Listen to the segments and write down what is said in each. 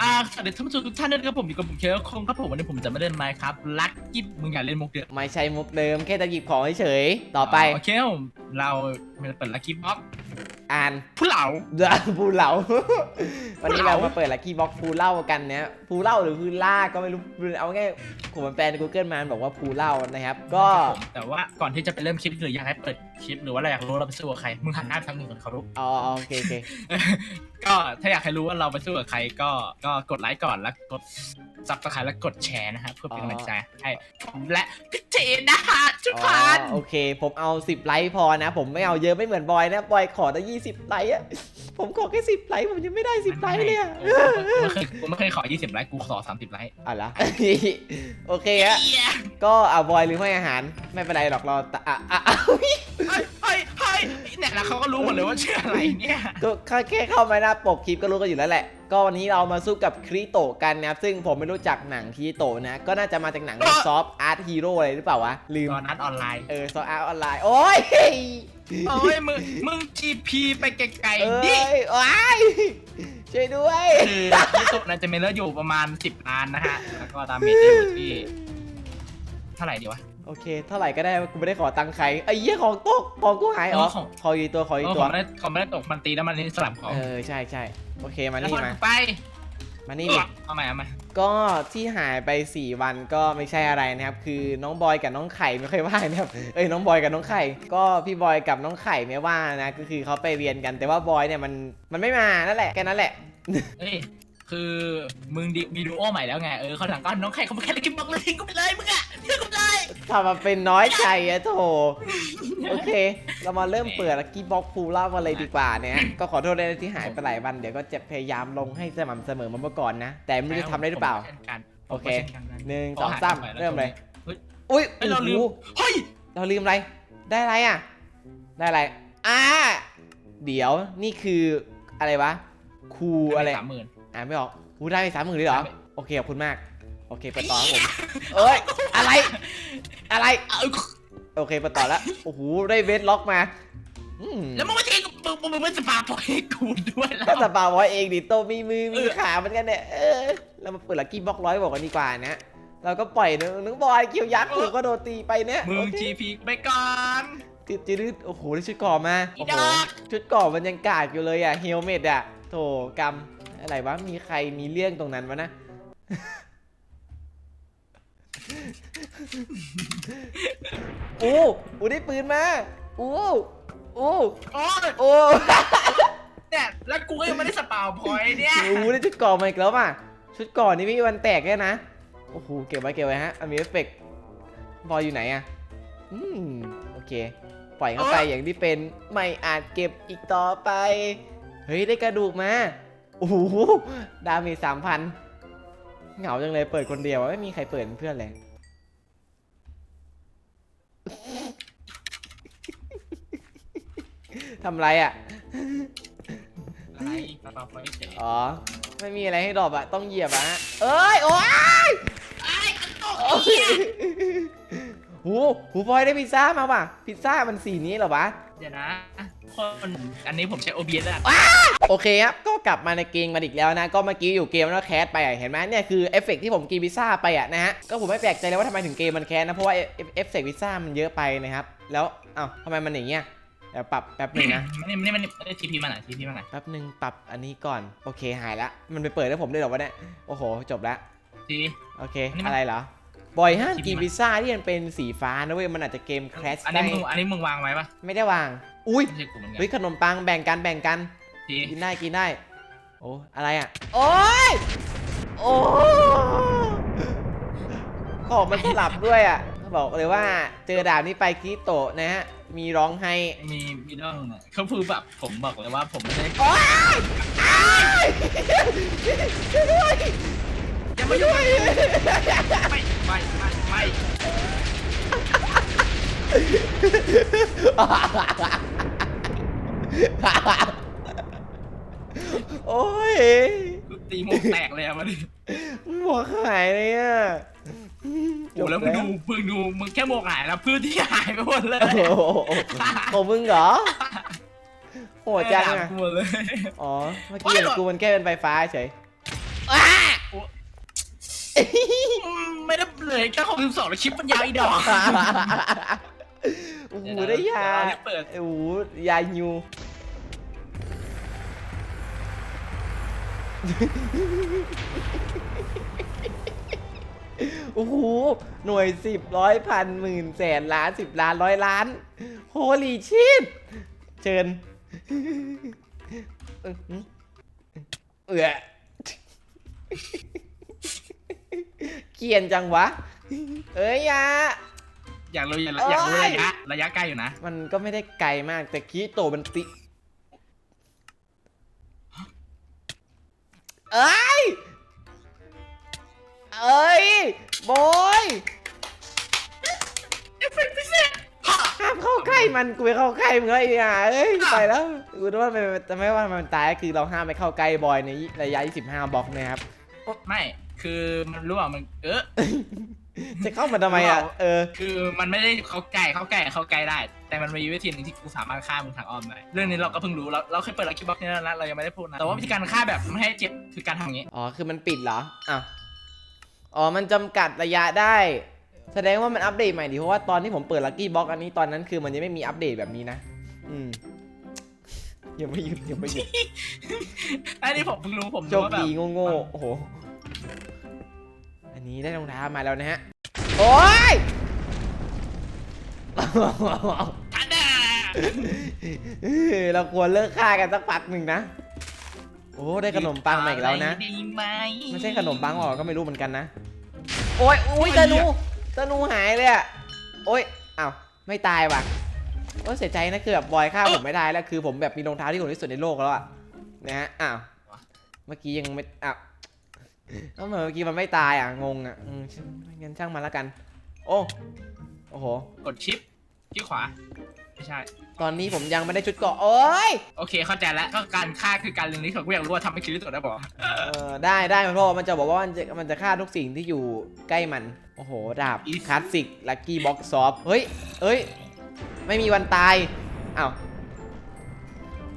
อ่าสวัสดีท่านผู้ชมทุกท่านด้วยนะครับผมอยู่กับผมเคียวคงครับผมวันนี้ผมจะมาเล่นไมค์ครับลักกิ๊บมึงอยากเล่นมุกเดือดไม่ใช่มุกเดิมแค่จะหยิบของเฉยๆต่อไปโอเคครับผมเราจะเปิดลักกิ๊บบ็อกอ่านผู้เหล่าเดือภูเหลาวันนี้ภูเราเหลามาเปิดลักกี้บ็อกภูเล่ากันนะภูเล่าหรือภูล่าก็ไม่รู้เอาง่ายผมมันแปลใน Google มาบอกว่าภูเล่านะครับ ก็ครับผมแต่ว่าก่อนที่จะไปเริ่มคลิปหรืออยากให้เปิด คลิปหรือว่าเราอยากรู้เราไปสู้กับใคร มึงหันหน้าไปทางหนึ่งก่อนเขารู้ อ๋อโอเคโอเคก็ถ้าอยากให้รู้ว่าเราไปสู้กับใครก็ก็กดไลค์ก่อนแล้วกดซับสไครต์แล้วกดแชร์นะฮะเพื่อเป็นกำลังใจให้ผมและพี่เจนนะฮะจุดอ๋อพันโอเค ผมเอา 10 ไลค์พอนะ ผมไม่เอาเยอะไม่เหมือนบอยนะบอยขอตั้ง20 ไลค์อะ ผมขอแค่10ไลค์ผมยังไม่ได้10ไลค์เลยอะกูไม่เคยกูไม่เคยขอ 20 ไลค์ กูขอ 30 ไลค์อะละ โอเคฮะก็เอาบอยหรือให้อาหารไม่เป็นไรหรอกเราตะอะอะอะเฮ้ยเฮ้ยเฮ้ยเนี่ยแล้วเขาก็รู้หมดเลยว่าชื่ออะไรเนี่ยก็แค่เข้ามาหน้าปกคลิปก็รู้กันอยู่แล้วแหละ ก็วันนี้เรามาสู้กับคริโตะกันนะครับซึ่งผมไม่รู้จักหนังคริโตะนะ ก็น่าจะมาจากหนังซอฟต์อาร์ตฮีโร่อะไรหรือเปล่าวะลืม ตอนนั้นออนไลน์ เออซอฟต์อาร์ตออนไลน์ โอ้ย โอ้ยมึงมึง GP ไปไกลเอ้ๆดิยว้ายช่วยด้วยคือที่สุดนะจะเมลเลอร์อยู่ประมาณ 10ล้านนะฮะ แล้วก็ดาเมจจะอยู่ที่เท่าไหร่ดีวะ โอเค เท่าไหร่ก็ได้กูไม่ได้ขอตังค์ใครไอ้เหี้ยของตกของกูหายอ๋อเออของ ขออีกตัวขออีกเขาตัวไม่ได้เขาไม่ได้ตกมันตีแล้วมันนี่สลับของเออใช่ใช่โอเคมาแล้วนี่คนมา ไป มานี่ดิเอาใหม่เอาใหม่ก็ที่หายไป 4 วันก็ไม่ใช่อะไรนะครับ คือน้องบอยกับน้องไข่ไม่ค่อยว่างนะครับ เอ้ยน้องบอยกับน้องไข่ ก็พี่บอยกับน้องไข่ไม่ว่างนะ ก็คือเขาไปเรียนกัน แต่ว่าบอยเนี่ยมันมันไม่มานั่นแหละแค่นั้นแหละเอ้ย คือมึงดิมีดูโอใหม่แล้วไง เออเขาหลังก็น้องไข่เขาไม่แค่ได้กินบอกเลยทิ้งกูไปเลยมึงอะทิ้งกูไปเลย ทำมาเป็นน้อยใจอะโถ โอเค เรามาเริ่มเปิดลักกี้บ็อกฟูล่ามาเลยดีกว่าเนี่ย ก็ขอโทษด้วยนะที่หายไปหลายวัน เดี๋ยวก็จะพยายามลงให้สม่ำเสมอเหมาเมื่อก่อนนะ แต่ไม่รู้จะทำได้หรือเปล่าช่นกันโอเคช่นกันนะหนึ่งขสองสามหไปแล้วเริ่มเลยเฮ้ยอุ้ยเฮ้ยเราลืม โอ้โหเฮ้ย เราลืมอะไร ได้อะไรอะ ได้อะไร อ่า เดี๋ยว นี่คืออะไรวะครูอะไร สามหมื่น อ่านไม่ออกครูได้ไปสามหมื่นเลยเหรอได้ไปโอเคขอบคุณมาก โอเคไปต่อครับผม เอ้ย อะไร อะไรเอาโอเคไปต่อแล้ว โอ้โห ได้เวทล็อกมาอืมแล้วมึงไม่ทิ้งมึงมึงมึงไม่สปาปล่อยให้กูด้วยแล้ว ก็สปาร์ไว้เองดิโตมีมือ มีเออขาเหมือนกันเนี่ย เออ เรามาเปิดลักกี้บ็อกร้อยบอกกันดีกว่านะ เราก็ปล่อยนึงนึกบอยเกี่ยวยักษ์กูก็โดนตีไปเนี่ยมึโองเค GP ไปก่อนจืดจืดโอ้โหได้ชุดเก่อมาอีโอ้ดโหอกชุดเก่อมันยังกาดอยู่เลยอะ เฮลเมตอะ โถกรรม อะไรวะ มีใครมีเรื่องตรงนั้นวะนะอู้อู้ได้ปืนมาอู้อู้โอ้ยอู้เนี่ยแล้วกูก็ยังไม่ได้สปาพอยต์เนี่ยอู้ได้ชุดเก่อมาอีกแล้วมาชุดเก่อนี่ไม่มีวันแตกแค่นะ โอ้โห เก็บไว้เก็บไว้ฮะอะมีเอฟเฟกต์บอยอยู่ไหนอะ อืม โอเค ปล่อยเข้าไปอย่างที่เป็น ไม่อาจเก็บอีกต่อไป เฮ้ย ได้กระดูกมา โอ้โหดาเมจสามพันเหงาจังเลยเปิดคนเดียวอะไม่มีใครเปิดเป็นเพื่อนเลยทำไรอะ อะไรสปาพอยต์เฉยอ๋อ ไม่มีอะไรให้ดรอปอะ ต้องเหยียบอะฮะเอ้ย โอ้ยไอ้กระโดดโอ้ย หูหูพลอยได้พิซซ่ามาว่ะ พิซซ่ามันสีนี้เหรอวะ เดี๋ยวนะคนอันนี้ผมใช้ OBS แล้วโอเคครับ ก็กลับมาในเกมมาอีกแล้วนะ ก็เมื่อกี้อยู่เกมแล้วแคสไปอะเห็นไหมเนี่ยคือเอฟเฟกต์ที่ผมกินพิซซ่าไปอะนะฮะ ก็ผมไม่แปลกใจเลยว่าทำไมถึงเกมมันแคสนะ เพราะว่าเอฟเอฟเฟกต์พิซซ่ามันเยอะไปนะครับ แล้วเอ้าทำไมมันอย่างเงี้ยเดี๋ยวปรับแป๊บหนึงนะไม่ได้ไม่ได้ไม่ได้ทีพีมาไหนทีพีมาไหนแป๊บหนึงปรับอันนี้ก่อน โอเคหายละ มันไปเปิดให้ผมได้หรอวะเนี่ย โอ้โห จบละทีโอเคอันนี้มันอะไรเหรอ บ่อยห้ามชิปกินมันพิซซ่าที่มันเป็นสีฟ้านะเว้ยมันอาจจะเกมแครชอันได้นี้มึงอันนี้มึงวางไว้ปะไม่ได้วาง อุ้ยไม่ใช่กูเหมือนกันเฮ้ยขนมปังแบ่งกันแบ่งกัน ทีกินได้กินได้ โอ้อะไรอะ โอ้ยโอ้ของมันสลับด้วยอะบอกเลยว่าเจอดาบนี้ไปคิโตะนะฮะมีร้องให้มีมีเรื่องเนี่ยเขาพูดแบบผมบอกเลยว่าผมไม่ได้โอ้ยอ้ายช่วยด้วย อย่ามายุ่งไม่ไม่ไม่ไม่โอ้ยกูตีมุกแตกเลยอะมาดิหัวหายเลยอะโอ้แล้วมึงดูมึงดูมึงแค่โมกหายแล้วพื้นที่หายไปหมดเลยโอ้โหของมึงเหรอโหดจังด่าอะกูหมดเลยอ๋อเมื่อกี้เห็นกูมันแค่เป็นไฟฟ้าเฉยอ้า ไม่ได้เลยแค่หกสิบสองแล้วคลิปมันยาวอีดอก โอ้โหได้ยาเดี๋ยวเราเปิด โอ้โหยายูโอ้โหหน่วยสิบร้อยพันหมื่นแสนล้านสิบล้านร้อยล้านโฮลีชิตเชิญเออเออ เกรียนจังวะ เอ้ยอยาอยากรู้อยากรู้อยากรู้ระยะระยะใกล้อยู่นะมันก็ไม่ได้ไกลมากแต่คีโตมันติ เอ้ย เอ้ยบอยห้ามเข้าใกล้มันกูไปเข้าใกล้มึงแล้วไอ้ห่าเอ้ยไปแล้วกูรู้ว่ามันจะไม่ว่ามันตายก็คือเราห้ามไปเข้าใกล้บอยในระยะ25บล็อกนะครับไม่ คือมันรู้ว่ามันเออ จะเข้ามาทำไมอะ เออ คือมันไม่ได้เขาไก่เขาไก่เขาไกลได้ แต่มันมีวิธีหนึงที่กูสามารถฆ่ามึงทางอ้อมได้เรื่องนี้เราก็เพิ่งรู้เราเราเคยเปิดลักกี้บ็อกนี่แล้วนะเรายังไม่ได้พูดนะแต่ว่าวิธีการฆ่าแบบไม่ให้เจ็บคือการทำอย่างนี้ อ๋อ คือมันปิดเหรอ อ้าว อ๋อ มันจำกัดระยะได้ แสดงว่ามันอัปเดตใหม่ดิ เพราะว่าตอนที่ผมเปิดลั c กี้บ็อกอันนี้ตอนนั้นคือมันยังไม่มีอัปเดตแบบนี้นะ อืมยังไม่หยุดยังไม่หยุด อันนี้ผมเพิ่งรู้ผมโชรู้คว่าแบบดีโง่ๆโอ้โห อันนี้ได้รองเท้ามาแล้วนะฮะ โอ้ยทันดาเออเราควรเลิกฆ่ากันสักพักหนึ่งนะ โอ้ได้ขนมปังมาอีกแล้วนะได้ไหมไม่ใช่ขนมปังหรอกก็ไม่รู้เหมือนกันนะ โอ้ยโอ้ยตะนูตะนูหายเลยอะโอ้ยอ้าวไม่ตายว่ะ โอ้ยเสียใจนะคือแบบบอยฆ่าผมไม่ได้แล้วคือผมแบบมีรองเท้าที่โหดที่สุดในโลกแล้วอะนะฮะ อ้าว เมื่อกี้ยังไม่ อ้าว แล้วทำไมเมื่อกี้มันไม่ตายอะงงอะอืมช่างงั้นช่างมันแล้วกัน โอ้โอ้โห กดชิปที่ขวา ไม่ใช่ ตอนนี้ผมยังไม่ได้ชุดเกราะโอ้ยโอเค เข้าใจแล้วก็การฆ่าคือการเรียนรู้ของกูอยากรู้ว่าทำให้คิริโตะได้บอก เออได้ได้เพราะว่ามันจะบอกว่ามันจะมันจะฆ่าทุกสิ่งที่อยู่ใกล้มัน โอ้โหดาบคลาสสิกลักกี้บ็อกซอฟเฮ้ยเอ้ย ไม่มีวันตายอ้าว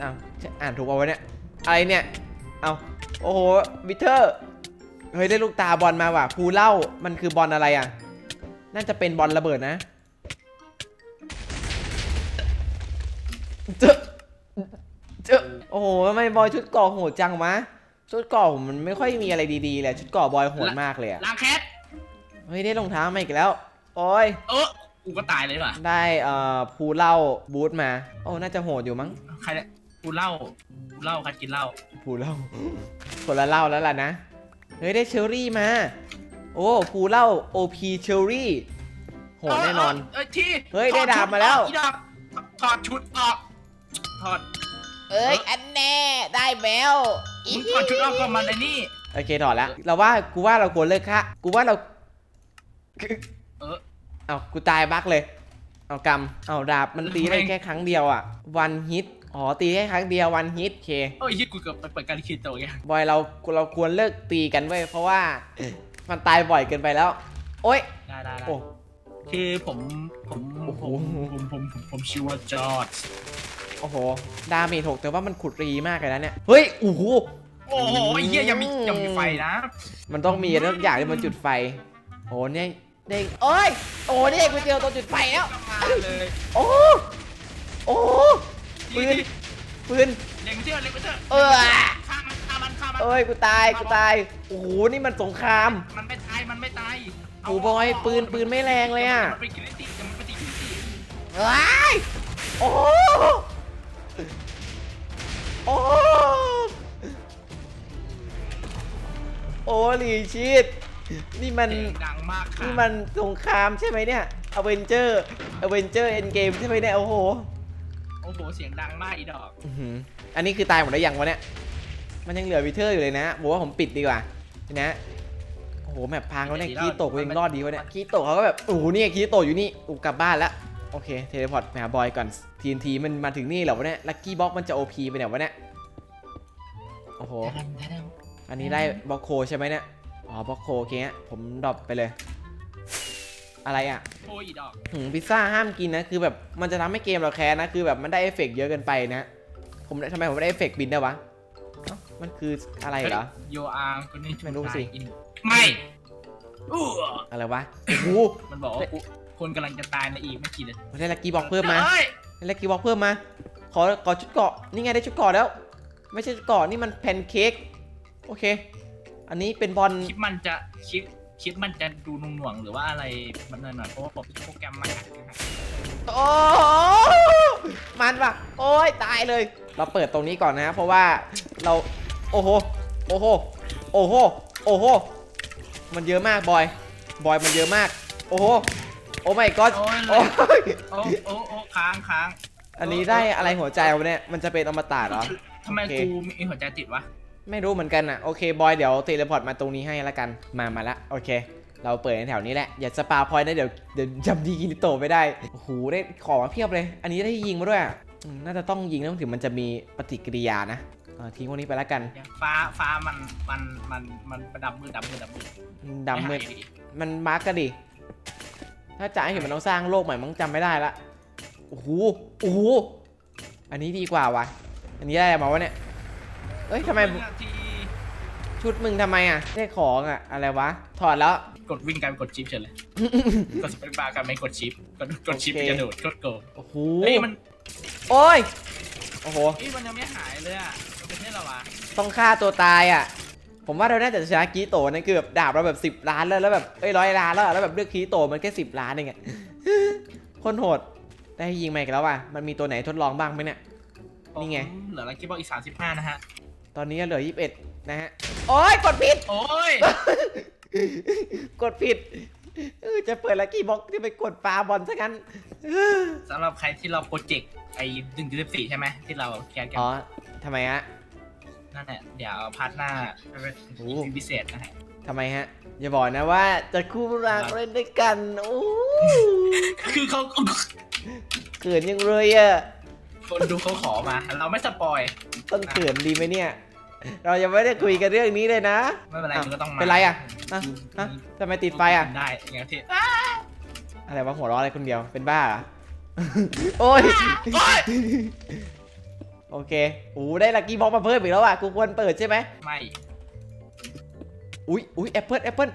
อ้าวอ่านถูกป่าวะเนี่ยอะไรเนี่ยอ้าวโอ้โหวิเทอร์ เฮ้ยได้ลูกตาบอลมาว่ะภูเล่ามันคือบอลอะไรอะ น่าจะเป็นบอลระเบิดนะเจอเจอโอ้โหทำไมบอยชุดเก่อโหดจังวะชุดเก่อผมมันไม่ค่อยมีอะไรดีๆเลยชุดเก่อบอยโหดมากเลยอะล้างแคทเฮ้ยได้รองเท้ามาอีกแล้ว โอ้ยเออกูก็ตายเลยว่ะได้เอ่อภูเล่าบูทมา โอ้น่าจะโหดอยู่มั้งใครเนี่ยกูเล่ากูเล่าใครกินเหล้าภูเล่าคนละเล่าแล้วล่ะนะ เฮ้ยได้เชอรี่มา โอ้ภูเล่า OP เชอรี่ โหดแน่นอน เอ้ยที่เฮ้ยได้ดาบมาแล้วอีดาบถอดชุดออกถอด เอ้ย อันแน่ได้แมวมึงถอดชุดออกก่อนมันไอ้นี่ โอเคถอดแล้ว เราว่ากูว่าเราควรเลิกค่ะกูว่าเรา เออ เอากูตายบักเลย เอากำเอาดาบมันตีได้แม่งแค่ครั้งเดียวอะ วันฮิต อ๋อตีแค่ครั้งเดียววันฮิตโอเค โอ้ยยี่กูเกือบไปเปิดการคิดโตะไงบอยเราเราควรเลิกตีกันเว้ยเพราะว่ามันตายบ่อยเกินไปแล้ว โอ๊ยได้ได้ได้โอ้ คือผมผมโอ้โห ผมผมผมผมผมชื่อว่าจอร์ดโอ้โห ดาเมจหกแต่ว่ามันขุดรีมากเลยนะเนี่ย เฮ้ยโอ้โห โอ้โหไอ้เหี้ยยังมียังมีไฟนะมันต้องมีอะไรสักอย่างที่มันจุดไฟ โอ้เนี่ยได้โอ้ยโอ้เนี่ยกูเจอตัวจุดไฟแล้วก็มาเลย โอ้ โอ้ ปืนปืน เล็งไปเถอะเล็งไปเถอะเออ ฆ่ามันฆ่ามันฆ่ามันเอ้ยกูตายกูตายโอ้โหนี่มันสงคราม มันไม่ตายมันไม่ตายโอ้บอยปืนปืนไม่แรงเลยอะมันเป็นกิริติมันเป็นกิริติว้ายโอ้โหโอ้โหโอ้ลีชิตนี่มันเสียงดังมากค่ะนี่มันสงครามใช่ไหมเนี่ยอเวนเจอร์อเวนเจอร์เอ็นเกมใช่ไหมเนี่ย โอ้โหโอ้โหเสียงดังมากอีดอกอื้อหืออันนี้คือตายหมดแล้วยังวะเนี่ย มันยังเหลือวิเทอร์อยู่เลยนะบอกว่าผมปิดดีกว่านี่นะ โอ้โหแมปพังแล้วเนี่ยคีโตะกูยังรอดดีวะเนี่ยคีโตะเขาก็แบบ โอ้โหเนี่ยคีโตะอยู่นี่อูกลับบ้านละโอเค เทเลพอร์ตไปหาบอยก่อนทีนทีมันมาถึงนี่เหรอวะเนี่ย ลัคกี้บ็อกมันจะ OP ไปไหนวะเนี่ย โอ้โห อันนี้ได้บล็อกโคใช่ไหมเนี่ย อ๋อบล็อกโคโอเคฮะผมดรอปไปเลย อะไรอะโอ้ยอีดอกหืมพิซซ่าห้ามกินนะคือแบบมันจะทำให้เกมเราแคสนะคือแบบมันได้เอฟเฟกต์เยอะเกินไปนะ ผมทำไมผมไม่ได้เอฟเฟกต์บินได้วะเอ้ามันคืออะไรเหรอ โยอาร์คนนี้ไม่รู้สิไม่อู้อะไรวะโอ้โหมันบอกว่ากูคนกำลังจะตายในอีกไม่กี่นาทีมันได้ลักกี้บ็อกเพิ่มมาเอ้ยได้ลักกี้บ็อกเพิ่มมา ขอขอชุดเกราะ นี่ไงได้ชุดเกราะแล้ว ไม่ใช่ชุดเกราะนี่มันแพนเค้ก โอเค อันนี้เป็นบอล คลิปมันจะคลิป คลิปมันจะดูหน่วงๆหรือว่าอะไรมันหน่อยๆเพราะว่าผมโปรแกรมมาอัดนะฮะโอ้โหมันว่ะโอ้ยตายเลย เราเปิดตรงนี้ก่อนนะฮะเพราะว่าเราโอ้โหโอ้โหโอ้โหโอ้โหมันเยอะมากบอยบอยมันเยอะมาก โอ้โหโอ้ไม่ก็โอ้ยเลโอ้ยยโอ้โอ้โอ้ค้างค้างอันนี้ได้อะไรหัวใจวะเนี่ยมันจะเป็นอมตะเหรอทำไมโอเค กูมีหัวใจติดวะ ไม่รู้เหมือนกันอะโอเคบอยเดี๋ยวเทเลพอร์ตมาตรงนี้ให้ละกันมามาละโอเค เราเปิดในแถวนี้แหละอย่าสปาพอยต์นะเดี๋ยวเดี๋ยวจำดีกิริโตะไม่ได้โอ้โหได้ของมาเพียบเลย อันนี้ได้ยิงมาด้วยอะอืมน่าจะต้องยิงแล้วถึงมันจะมีปฏิกิริยานะเออทิ้งพวกนี้ไปละกันอย่างฟ้าฟ้ามันมันมันมันประดับมือดับมือดับมือดำมืดไหายดิมันมาร์กกันดิถ้าจะให้เห็นมันต้องสร้างโลกใหม่มันจำไม่ได้ละโอ้โหโอ้โหอันนี้ดีกว่าวะอันนี้ได้อะไรมาวะเนี่ย เอ้ยทำไมหนึ่งนาทีชุดมึงทำไมอะได้ของอะ อะไรวะ ถอดแล้ว กดวิ่งกลายเป็นกดชิปเฉยเลย กดสเปซบาร์กลายเป็นกดชิปกดกดชิปโอเค จะโดดกดโกงโอ้โหเฮ้ยมันโอ้ย โอ้โห เฮ้ยมันยังไม่หายเลยอะมันเป็นเนี่ยเหรอวะต้องฆ่าตัวตายอะ ผมว่าเราน่าจะชนะกีโตะนะคือแบบดาบเราแบบ 10 ล้านแล้วแล้วแบบเอ้ยร้อยล้านแล้วอะแล้วแบบเลือกกีโตะมันแค่10 ล้านเองอะ คนโหด ได้ยิงมาอีกแล้วว่ะ มันมีตัวไหนทดลองบ้างไหมเนี่ย นี่ไง ผมเหลือลักกี้บอกอีกสามสิบห้านะฮะ ตอนนี้เหลือ 21 นะฮะ โอ้ยกดผิด โอ้ย กดผิดเออจะเปิดลักกี้บ็อกที่ไปกดปลาบอลซะงั้นสำหรับใครที่เราโปรเจกต์ไอ้หนึ่งจุดสิบสี่ใช่ไหมที่เราแคสกันอ๋อทำไมฮะนั่นแหละเดี๋ยวพาร์ทหน้าเป็นโอ้อีพิเศษนะฮะทำไมฮะ อย่าบอกนะว่าจะคู่รักเล่นด้วยกัน โอ้คือเขาเขินยังเลยอะ คนดูเขาขอมา เราไม่สปอยต้องเขินดีไหมเนี่ย เรายังไม่ได้คุยกันเรื่องนี้เลยนะไม่เป็นไรอ้าวมันก็ต้องมาเป็นไรอะอะอะทำไมติดไฟอะได้อย่างเงี้ยที่อะไรวะหัวเราะอะไรคนเดียวเป็นบ้าเหรอ โอ้ยโอ๊ยโอเคโอ้ได้ลักกี้บ็อกมาเพิ่มอีกแล้วอะกูควรเปิดใช่ไหมไม่อุ้ยอุ้ยแอปเปิลแอปเปิล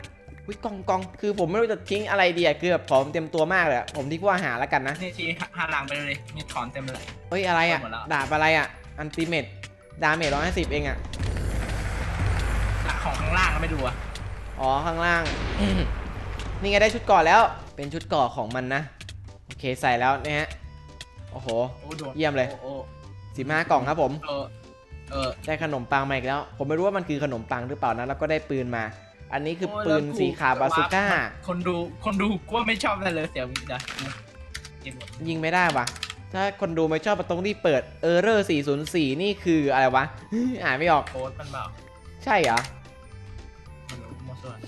อุ้ยกล่องกล่องคือผมไม่รู้จะทิ้งอะไรดีอะคือแบบผมเต็มตัวมากเลยอะผมทิ้งพวกอาหารแล้วกันนะนี่ทีหันหลังไปเลยมีถอนเต็มเลย เฮ้ยอะไรอะหมดแล้ว ดาบอะไรอะอันติเมตดาเมจร้อยห้าสิบเองอะหลังของข้างล่างก็ไม่ดูอะอ๋อข้างล่าง นี่ไงได้ชุดเก่อแล้วเป็นชุดเก่อของมันนะโอเคใส่แล้วนะฮะโอ้โห โอ้โดนเยี่ยมเลย โอ้โอ้สิบห้ากล่องครับผม เออเออได้ขนมปังมาอีกแล้ว ผมไม่รู้ว่ามันคือขนมปังหรือเปล่านะแล้วก็ได้ปืนมา อันนี้คือโอ้ยปืนแล้วกูสีขาวบาซูก้า คนดูคนดูกูว่าไม่ชอบนั่นเลยเสียวินะเก็บหมดยิงไม่ได้วะถ้าคนดูไม่ชอบมันตรงที่เปิด Error 404 นี่คืออะไรวะ อ่านไม่ออกโค้ดมันเปล่าใช่เหรอมันมั่วส่วน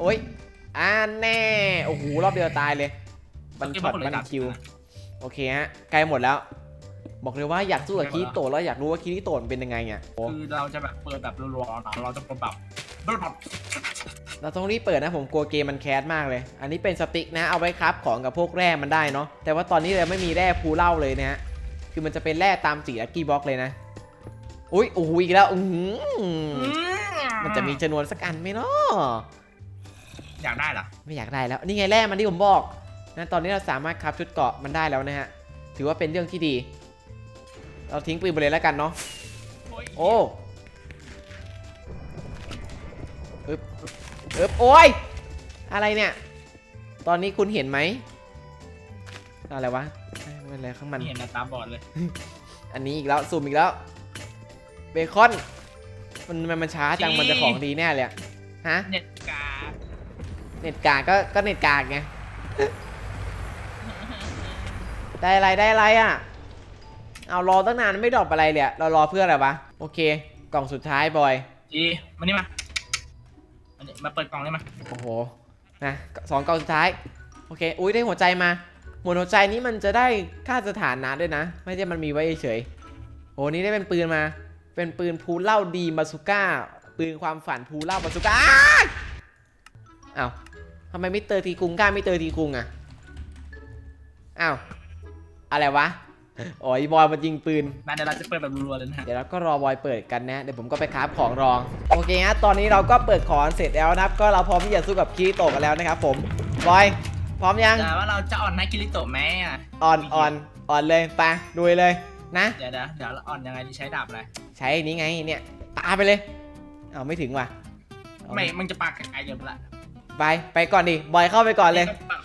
โอ๊ยอ่านแน่ โอ้โห รอบเดียวตายเลย บันช็อตเมื่กี้บันบกคิวเลยโอเคฮะ ใกล้หมดแล้ว บอกเลยว่าอยากสู้กับคีริโตะแล้วอยากรู้ว่าคีริโตะมันเป็นยังไงเนี่ยโอ้คือเราจะแบบเปิดแบบรัวๆเนาะเราจะเปิดแบบแบบ เราต้องรีบเปิดนะผมกลัวเกมมันแคสมากเลย อันนี้เป็นสติ๊กนะเอาไว้ครับของกับพวกแร่มันได้เนาะแต่ว่าตอนนี้เราไม่มีแร่ภูเหล่าเลยนะฮะคือมันจะเป็นแร่ตามสีลักกี้บ็อกเลยนะอุ้ยโอ้โหอีกแล้วอือหือมันจะมีจำนวนสักอันไหมเนาะอยากได้เหรอไม่อยากได้แล้วนี่ไงแร่มันที่ผมบอกนะตอนนี้เราสามารถครับชุดเกราะมันได้แล้วนะฮะถือว่าเป็นเรื่องที่ดี เราทิ้งปืนไปเลยแล้วกันเนาะโอ้อึบ อึบโอ้ย อะไรเนี่ย ตอนนี้คุณเห็นไหม อะไรวะเอ้ยไม่เป็นไรข้างมันไม่เห็นนะตาบอดเลย อันนี้อีกแล้วซูมอีกแล้ว เบคอน มันมันมันช้าจังจริงมันจะของดีแน่เลยอะฮะ เน็ตกาเน็ตกากก็ก็เน็ตกากไง ได้อะไรได้อะไรอะ เอารอตั้งนานไม่ดรอปอะไรเลยอะเรารอเพื่ออะไรวะ โอเค กล่องสุดท้ายบอย จีมานี่มา อันนี้มาเปิดกล่องเลยมโอ้โห นะสองกล่องสุดท้าย โอเค อุ้ยได้หัวใจมา หมวดหัวใจนี้มันจะได้ค่าสถานะด้วยนะ ไม่ใช่มันมีไว้เฉยโอ้นี่ได้เป็นปืนมา เป็นปืนพูเล่าดีมาสุก้า ปืนความฝันพูเล่ามาสุก้าอ้ายอ้าวทำไมมิเตอร์ทีคุงกล้ามิเตอร์ทีคุงอะอ้าว อะไรวะ อ๋อไอ้บอยมันยิงปืนนั่นเดี๋ยวเราจะเปิดแบบรัวๆเลยนะฮะเดี๋ยวเราก็รอบอยเปิดกันนะ เดี๋ยวผมก็ไปคราฟของรอง โอเคฮะ ตอนนี้เราก็เปิดของเสร็จแล้วนะครับ ก็เราพร้อมที่จะสู้กับคีโตะกันแล้วนะครับผม บอย พร้อมยัง แต่ว่าเราจะอ่อนให้กิริโตะไหมอะอ่อนอ่อนอ่อนเลยไปดุยเลยนะ เดี๋ยวเดี๋ยวเดี๋ยวเราอ่อนยังไงดีใช้ดาบอะไรใช้อันนี้ไงเนี่ยปาไปเลย เอาไม่ถึงว่ะเอาไม่มึงจะปากไกลเกินไปละไปไปก่อนดิ บอยเข้าไปก่อนเลยปา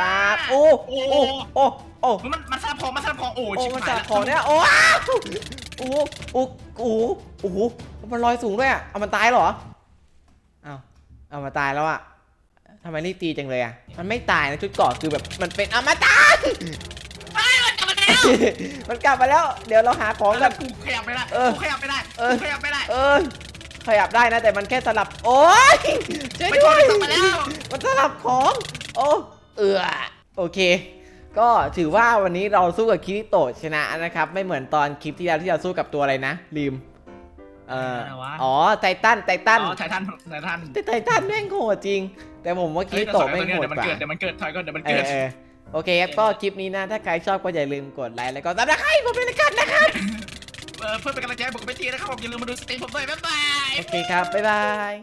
ปาบโอ้โอ้โอ้โอ้โอ้มันมันสลับของมันสลับของโอ้โอ้ชิบมันหายจับละของเนี่ยโอ้ว้าวโอ้โหโอ้โหโอ้โหมันลอยสูงด้วยอะเอามันตายเหรอเอาเอามาตายแล้วอะทำไมรีบตีจังเลยอะมันไม่ตายนะชุดเกาะคือแบบมันเป็นอมตะไปมันกลับมาแล้วมันกลับมาแล้ว เดี๋ยวเราหาของกันกูขยับไม่ได้เออกูขยับไม่ได้เออ กูขยับไม่ได้ เออขยับได้นะแต่มันแค่สลับ โอ้ยช่วยไม่ด้โดวนยกลับมาแล้ว มันสลับของ โอ้ เอือโอเค ก็ถือว่าวันนี้เราสู้กับคิริโตะชนะนะครับ ไม่เหมือนตอนคลิปที่แล้วที่เราสู้กับตัวอะไรนะลืมเอ่ออะไรวะอ๋อไททันไททันอ๋อไททันไททันแต่ไททันแม่งโหดจริง แต่ผมว่าคิเฮ้ยริโตะแม่งเดี๋โหยวดมันกว่าเกิดเดี๋ยวมันเกิดถอยก่อนเดี๋ยวมันเอเกิอดเออโอเคครับก็คลิปนี้นะ ถ้าใครชอบก็อย่าลืมกดไลค์แล้วก็ซับสไครต์ผมเป็นกันนะครับเออเพื่อเป็นกำลังใจให้ผมกับพี่ทีนะครับผมอย่าลืมมาดูสตรีมผมด้วยบ๊ายบาย โอเคครับ บ๊ายบาย